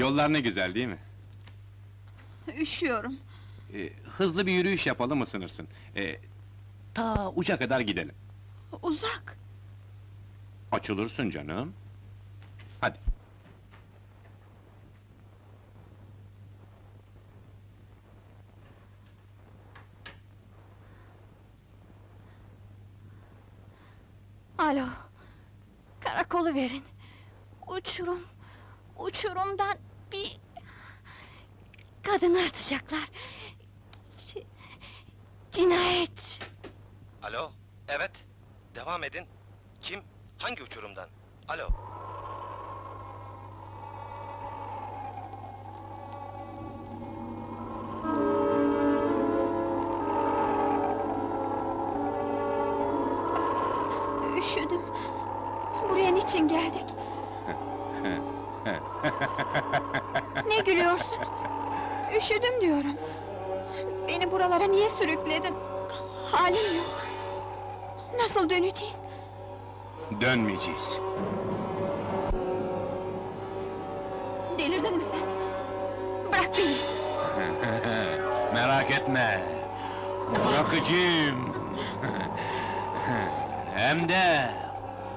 Yollar ne güzel değil mi? Üşüyorum. Ee, hızlı bir yürüyüş yapalım ısınırsın. Ee, ta uca kadar gidelim. Uzak. Açılırsın canım. Hadi. Alo. Karakolu verin. Uçurum. Uçurumdan bir... Kadını atacaklar. C- cinayet. Alo, evet. Devam edin. Kim? Hangi uçurumdan? Alo. Üşüdüm. Buraya niçin geldik? Ne gülüyorsun? Üşüdüm diyorum. Beni buralara niye sürükledin? Halim yok. Nasıl döneceğiz? Dönmeyeceğiz. Delirdin mi sen? Bırak beni. Merak etme. Bırakacağım. Hem de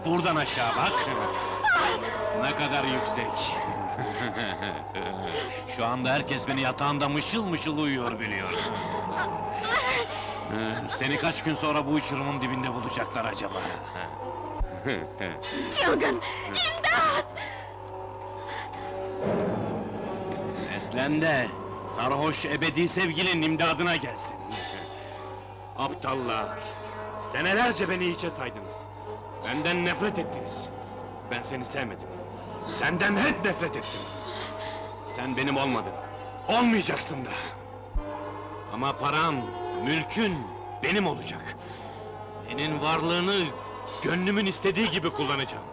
buradan aşağı bak. Ne kadar yüksek. Şu anda herkes beni yatağında mışıl mışıl uyuyor biliyorum. Seni kaç gün sonra bu uçurumun dibinde bulacaklar acaba? Çılgın! İmdat! Neslen de sarhoş ebedi sevgilinin imdadına gelsin. Aptallar! Senelerce beni hiçe saydınız. Benden nefret ettiniz. Ben seni sevmedim. Senden hep nefret ettim. Sen benim olmadın. Olmayacaksın da. Ama param, mülkün benim olacak. Senin varlığını gönlümün istediği gibi kullanacağım.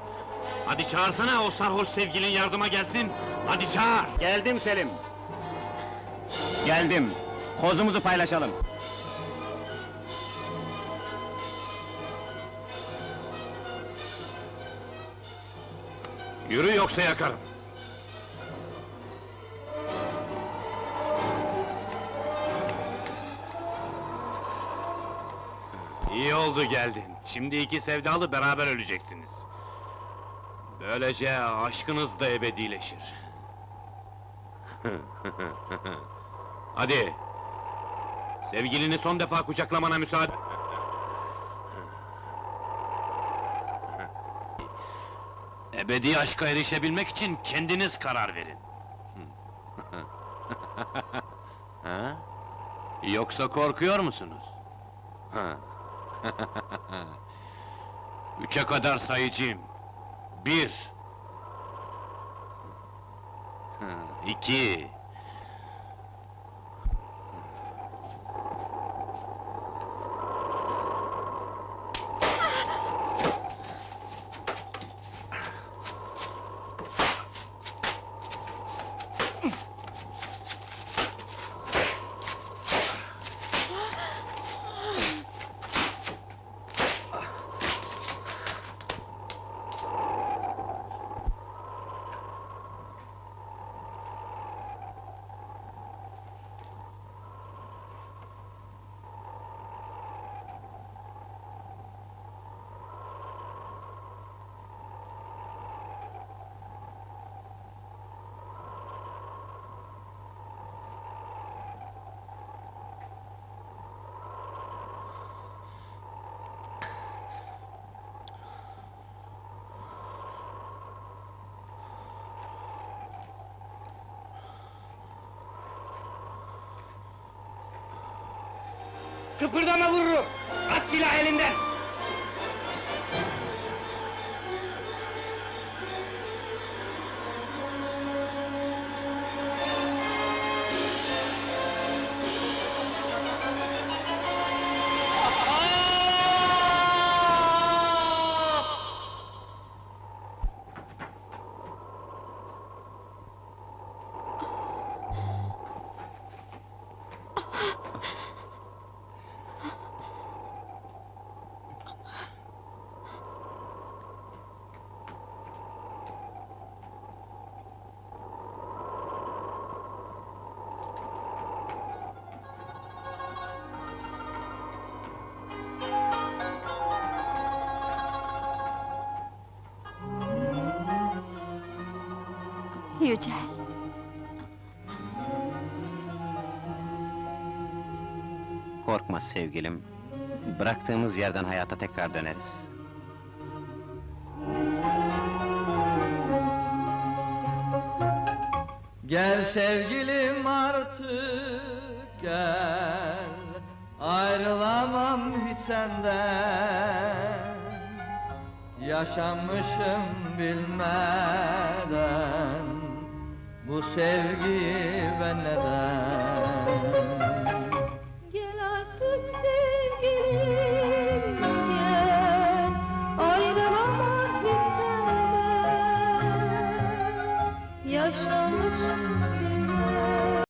Hadi çağırsana o sarhoş sevgilin yardıma gelsin. Hadi çağır. Geldim Selim. Geldim. Kozumuzu paylaşalım. Yürü yoksa yakarım. İyi oldu geldin. Şimdi iki sevdalı beraber öleceksiniz. Böylece aşkınız da ebedileşir. Hadi. Sevgilini son defa kucaklamana müsaade... Ebedi aşka erişebilmek için kendiniz karar verin. ha? Yoksa korkuyor musunuz? Ha. Üçe kadar sayacağım. Bir. Ha, İki. Kıpırdama vururum. At silah elinden. Yücel. Korkma sevgilim. Bıraktığımız yerden hayata tekrar döneriz. Gel sevgilim artık gel Ayrılamam hiç senden Yaşamışım bilmeden Bu sevgiyi ben neden Gel artık sevgilim